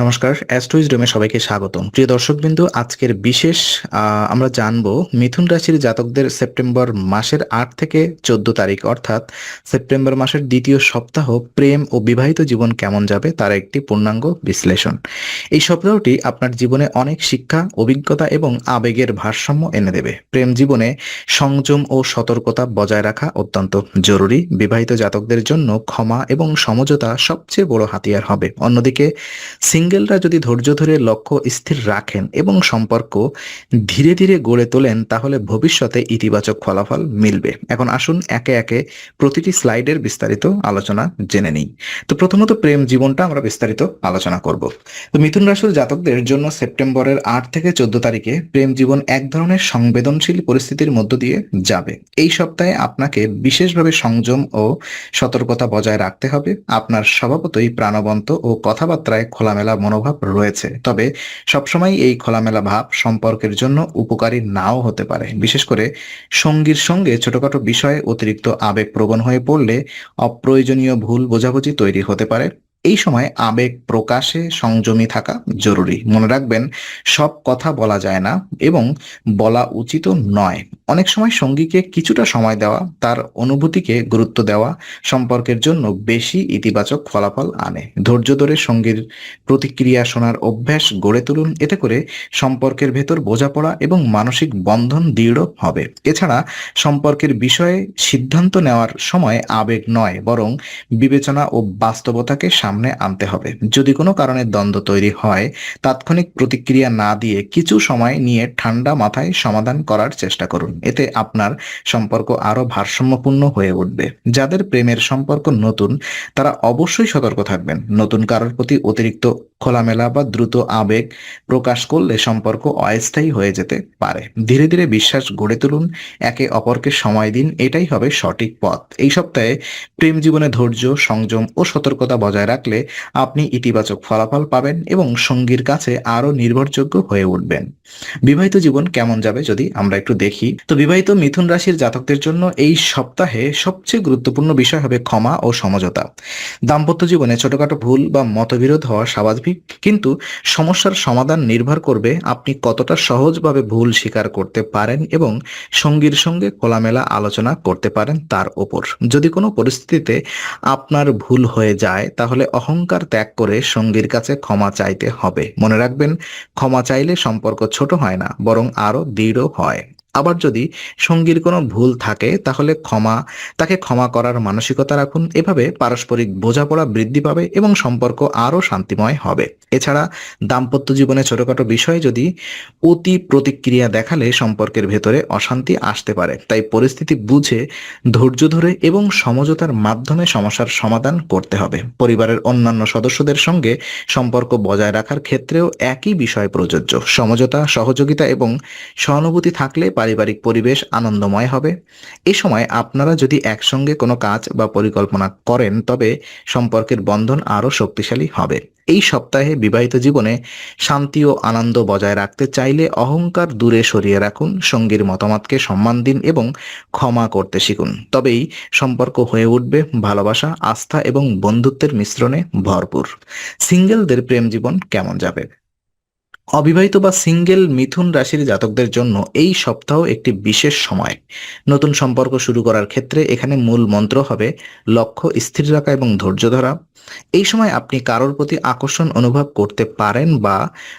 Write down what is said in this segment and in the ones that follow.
নমস্কার, অ্যাস্ট্রোইজডমে সবাইকে স্বাগতম। প্রিয় দর্শকবিন্দু, আজকের বিশেষ আমরা জানব মিথুন রাশির জাতকদের সেপ্টেম্বর মাসের আট থেকে চোদ্দ তারিখ, অর্থাৎ সেপ্টেম্বর মাসের দ্বিতীয় সপ্তাহ প্রেম ও বিবাহিত জীবন কেমন যাবে তার একটি পূর্ণাঙ্গ বিশ্লেষণ। এই সপ্তাহটি আপনার জীবনে অনেক শিক্ষা, অভিজ্ঞতা এবং আবেগের ভারসাম্য এনে দেবে। প্রেম জীবনে সংযম ও সতর্কতা বজায় রাখা অত্যন্ত জরুরি। বিবাহিত জাতকদের জন্য ক্ষমা এবং সমঝোতা সবচেয়ে বড় হাতিয়ার হবে। অন্যদিকে সিঙ্গেলরা যদি ধৈর্য ধরে লক্ষ্য স্থির রাখেন এবং সম্পর্ক ধীরে ধীরে গড়ে তোলেন, তাহলে ভবিষ্যতে ইতিবাচক ফলাফল মিলবে। এখন আসুন একে একে প্রতিটি স্লাইডের বিস্তারিত আলোচনা জেনে নিই। তো প্রথমত প্রেম জীবনটা আমরা বিস্তারিত আলোচনা করব। তো মিথুন রাশির জাতকদের জন্য সেপ্টেম্বরের আট থেকে চোদ্দ তারিখে প্রেম জীবন এক ধরনের সংবেদনশীল পরিস্থিতির মধ্য দিয়ে যাবে। এই সপ্তাহে আপনাকে বিশেষভাবে সংযম ও সতর্কতা বজায় রাখতে হবে। আপনার স্বভাবতই প্রাণবন্ত ও কথাবার্তায় খোলামেলা মনোভাব রয়েছে। তবে সবসময় এই খোলামেলা ভাব সম্পর্কের জন্য উপকারী নাও হতে পারে। বিশেষ করে সঙ্গীর সঙ্গে ছোটখাটো বিষয়ে অতিরিক্ত আবেগ প্রবণ হয়ে পড়লে অপ্রয়োজনীয় ভুল বোঝাবুঝি তৈরি হতে পারে। এই সময় আবেগ প্রকাশে সংযমী থাকা জরুরি। মনে রাখবেন, সব কথা বলা যায় না এবং বলা উচিত নয়। অনেক সময় সঙ্গীকে কিছুটা সময় দেওয়া, তার অনুভূতিকে গুরুত্ব দেওয়া সম্পর্কের জন্য বেশি ইতিবাচক ফলাফল আনে। ধৈর্য ধরে সঙ্গীর প্রতিক্রিয়া শোনার অভ্যাস গড়ে তুলুন, এতে করে সম্পর্কের ভেতর বোঝাপড়া এবং মানসিক বন্ধন দৃঢ় হবে। এছাড়া সম্পর্কের বিষয়ে সিদ্ধান্ত নেওয়ার সময় আবেগ নয়, বরং বিবেচনা ও বাস্তবতাকে সামনে আনতে হবে। যদি কোনো কারণে দ্বন্দ্ব তৈরি হয়, তাৎক্ষণিক প্রতিক্রিয়া না দিয়ে কিছু সময় নিয়ে ঠান্ডা মাথায় সমাধান করার চেষ্টা করুন। এতে আপনার সম্পর্ক আরও ভারসাম্যপূর্ণ হয়ে উঠবে। যাদের প্রেমের সম্পর্ক নতুন, তারা অবশ্যই সতর্ক থাকবেন। নতুন কারোর প্রতি অতিরিক্ত খোলামেলা বা দ্রুত আবেগ প্রকাশ করলে সম্পর্ক অস্থায়ী হয়ে যেতে পারে। ধীরে ধীরে বিশ্বাস গড়ে তুলুন, একে অপরকে সময় দিন, এটাই হবে সঠিক পথ। এই সপ্তাহে প্রেম জীবনে ধৈর্য, সংযম ও সতর্কতা বজায় রাখলে আপনি ইতিবাচক ফলাফল পাবেন এবং সঙ্গীর কাছে আরও নির্ভরযোগ্য হয়ে উঠবেন। বিবাহিত জীবন কেমন যাবে যদি আমরা একটু দেখি? তো বিবাহিত মিথুন রাশির জাতকদের জন্য এই সপ্তাহে সবচেয়ে গুরুত্বপূর্ণ বিষয় হবে ক্ষমা ও সমঝোতা। দাম্পত্য জীবনে ছোটখাটো ভুল বা মতবিরোধ হওয়া স্বাভাবিক কিন্তু সমস্যার সমাধান নির্ভর করবে আপনি কতটা সহজভাবে ভুল স্বীকার করতে পারেন এবং সঙ্গীর সঙ্গে খোলামেলা আলোচনা করতে পারেন তার ওপর। যদি কোনো পরিস্থিতিতে আপনার ভুল হয়ে যায়, তাহলে অহংকার ত্যাগ করে সঙ্গীর কাছে ক্ষমা চাইতে হবে। মনে রাখবেন, ক্ষমা চাইলে সম্পর্ক ছোট হয় না, বরং আরও দৃঢ় হয়। আবার যদি সঙ্গীর কোনো ভুল থাকে, তাহলে ক্ষমা, তাকে ক্ষমা করার মানসিকতা রাখুন। এভাবে পারস্পরিক বোঝাপড়া বৃদ্ধি পাবে এবং সম্পর্ক আরও শান্তিময় হবে। এছাড়া দাম্পত্য জীবনে ছোটখাটো বিষয় যদি অতি প্রতিক্রিয়া দেখালে সম্পর্কের ভেতরে অশান্তি আসতে পারে। তাই পরিস্থিতি বুঝে, ধৈর্য ধরে এবং সমঝোতার মাধ্যমে সমস্যার সমাধান করতে হবে। পরিবারের অন্যান্য সদস্যদের সঙ্গে সম্পর্ক বজায় রাখার ক্ষেত্রেও একই বিষয় প্রযোজ্য। সমঝোতা, সহযোগিতা এবং সহানুভূতি থাকলে পারিবারিক পরিবেশ আনন্দময় হবে। এ সময় আপনারা যদি একসঙ্গে কোনো কাজ বা পরিকল্পনা করেন, তবে সম্পর্কের বন্ধন আরও শক্তিশালী হবে। এই সপ্তাহে বিবাহিত জীবনে শান্তি ও আনন্দ বজায় রাখতে চাইলে অহংকার দূরে সরিয়ে রাখুন, সঙ্গীর মতামতকে সম্মান দিন এবং ক্ষমা করতে শিখুন। তবেই সম্পর্ক হয়ে উঠবে, ভালোবাসা, আস্থা এবং বন্ধুত্বের মিশ্রণে ভরপুর। সিঙ্গেলদের প্রেম জীবন কেমন যাবে? অবিবাহিত বা সিঙ্গেল মিথুন রাশির জাতকদের জন্য এই সপ্তাহ একটি বিশেষ সময়। নতুন সম্পর্ক শুরু করার ক্ষেত্রে এখানে মূল মন্ত্র হবে লক্ষ্য, স্থির রাখা এবং ধৈর্য ধরা। এই সময় আপনি কারোর প্রতি আকর্ষণ অনুভব করতে পারেন বা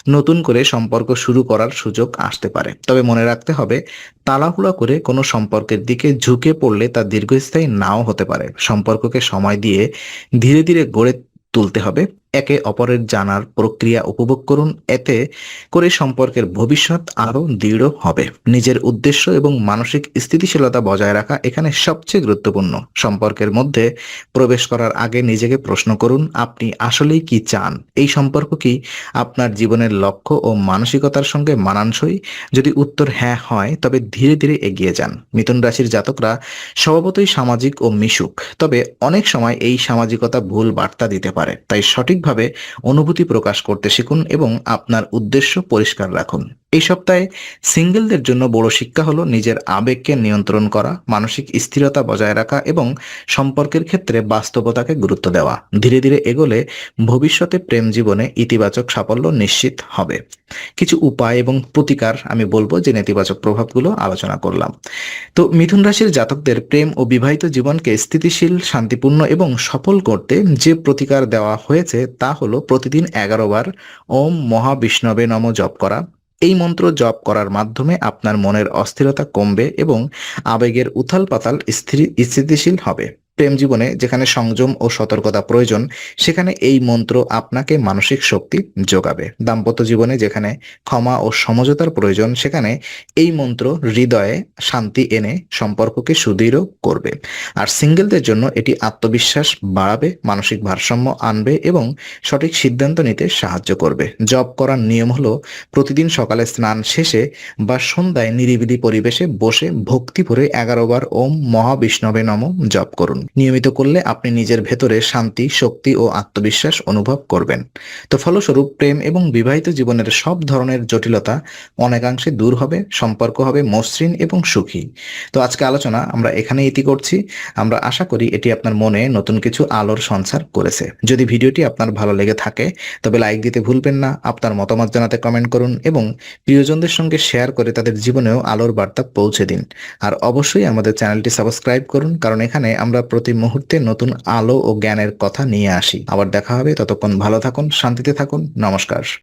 নতুন করে সম্পর্ক শুরু করার সুযোগ আসতে পারে। তবে মনে রাখতে হবে, তাড়াহুড়া করে কোনো সম্পর্কের দিকে ঝুঁকে পড়লে তা দীর্ঘস্থায়ী নাও হতে পারে। সম্পর্ককে সময় দিয়ে ধীরে ধীরে গড়ে তুলতে হবে। একে অপরের জানার প্রক্রিয়া উপভোগ করুন। এতে করে সম্পর্কের ভবিষ্যৎ আরও দৃঢ় হবে। নিজের উদ্দেশ্য এবং মানসিক স্থিতিশীলতা বজায় রাখা এখানে সবচেয়ে গুরুত্বপূর্ণ। সম্পর্কের মধ্যে প্রবেশ করার আগে নিজেকে প্রশ্ন করুন, আপনি আসলেই কি চান? এই সম্পর্ক কি আপনার জীবনের লক্ষ্য ও মানসিকতার সঙ্গে মানানসই? যদি উত্তর হ্যাঁ হয়, তবে ধীরে ধীরে এগিয়ে যান। মিথুন রাশির জাতকরা স্বভাবতই সামাজিক ও মিশুক, তবে অনেক সময় এই সামাজিকতা ভুল বার্তা দিতে পারে, তাই সঠিকভাবে অনুভূতি প্রকাশ করতে শিখুন এবং আপনার উদ্দেশ্য পরিষ্কার রাখুন। এই সপ্তাহে সিঙ্গেলদের জন্য বড় শিক্ষা হলো নিজের আবেগকে নিয়ন্ত্রণ করা, মানসিক স্থিরতা বজায় রাখা এবং সম্পর্কের ক্ষেত্রে বাস্তবতাকে গুরুত্ব দেওয়া। ধীরে ধীরে এগোলে ভবিষ্যতে প্রেম জীবনে ইতিবাচক সাফল্য নিশ্চিত হবে। কিছু উপায় এবং প্রতিকার আমি বলব যে নেতিবাচক প্রভাবগুলো আলোচনা করলাম। তো মিথুন রাশির জাতকদের প্রেম ও বিবাহিত জীবনকে স্থিতিশীল, শান্তিপূর্ণ এবং সফল করতে যে প্রতিকার দেওয়া হয়েছে তা হলো প্রতিদিন এগারো বার ওম মহাবিষ্ণবে নম জপ করা এই মন্ত্র জপ করার মাধ্যমে আপনার মনের অস্থিরতা কমবে এবং আবেগের উথাল পাতাল স্থিতিশীল হবে। প্রেম জীবনে যেখানে সংযম ও সতর্কতা প্রয়োজন, সেখানে এই মন্ত্র আপনাকে মানসিক শক্তি যোগাবে। দাম্পত্য জীবনে যেখানে ক্ষমা ও সমঝোতার প্রয়োজন, সেখানে এই মন্ত্র হৃদয়ে শান্তি এনে সম্পর্ককে সুদৃঢ় করবে। আর সিঙ্গেলদের জন্য এটি আত্মবিশ্বাস বাড়াবে, মানসিক ভারসাম্য আনবে এবং সঠিক সিদ্ধান্ত নিতে সাহায্য করবে। জব করার নিয়ম হলো প্রতিদিন সকালে স্নান শেষে বা সন্ধ্যায় নিরিবিলি পরিবেশে বসে ভক্তি ভরে এগারো বার ওম মহাবিষ্ণবে নম জপ করুন। নিয়মিত করলে আপনি নিজের ভেতরে শান্তি, শক্তি ও আত্মবিশ্বাস অনুভব করবেন। তো ফলস্বরূপ প্রেম এবং বিবাহিত জীবনের সব ধরনের জটিলতা অনেকাংশে দূর হবে, সম্পর্ক হবে, মসৃণ এবং সুখী। তো আজকে আলোচনা আমরা এখানে ইতি করছি। আমরা আশা করি এটি আপনার মনে নতুন কিছু আলোর সঞ্চার করেছে। যদি ভিডিওটি আপনার ভালো লেগে থাকে, তবে লাইক দিতে ভুলবেন না, আপনার মতামত জানাতে কমেন্ট করুন এবং প্রিয়জনদের সঙ্গে শেয়ার করে তাদের জীবনেও আলোর বার্তা পৌঁছে দিন। আর অবশ্যই আমাদের চ্যানেলটি সাবস্ক্রাইব করুন, কারণ এখানে আমরা প্রতি মুহূর্তে নতুন আলো ও জ্ঞানের কথা নিয়ে আসি। আবার দেখা হবে, ততক্ষণ ভালো থাকুন, শান্তিতে থাকুন, নমস্কার।